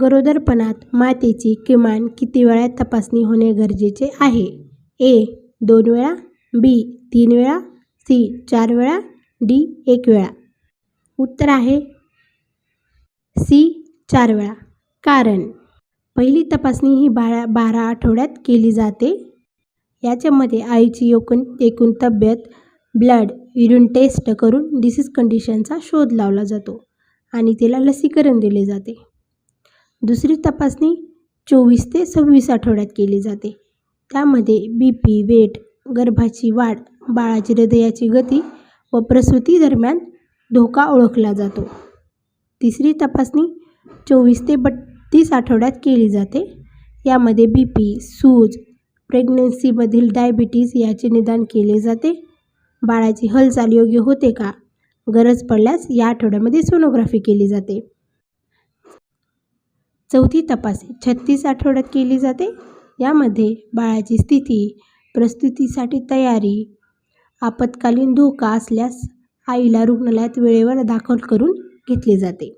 गरोदरपणात मातेची किमान किती वेळा तपासणी होणे गरजेचे आहे? ए दोन वेळा बी तीन वेळा सी चार वेळा डी एक वेळा. उत्तर आहे सी चार वेळा. कारण पहिली तपासणी ही बारा बारा आठवड्यात केली जाते. याच्यामध्ये आईची एकूण एकूण तब्येत ब्लड युरिन टेस्ट करून डिसीज कंडिशनचा शोध लावला जातो आणि तिला लसीकरण दिले जाते. दुसरी तपासणी चोवीस ते सव्वीस आठवड्यात केली जाते. त्यामध्ये बी पी वेट गर्भाची वाढ बाळाची हृदयाची गती व प्रसूती दरम्यान धोका ओळखला जातो. तिसरी तपासणी चोवीस ते बत्तीस आठवड्यात केली जाते. यामध्ये बी पी सूज प्रेग्नन्सीमधील डायबिटीज याचे निदान केले जाते. बाळाची हालचाल योग्य होते का? गरज पडल्यास या आठवड्यामध्ये सोनोग्राफी केली जाते. चौथी तपासणी छत्तीस आठवड्यात केली जाते. यामध्ये बाळाची स्थिती प्रस्तुतीसाठी तयारी आपत्कालीन धोका असल्यास आईला रुग्णालयात वेळेवर दाखल करून घेतले जाते.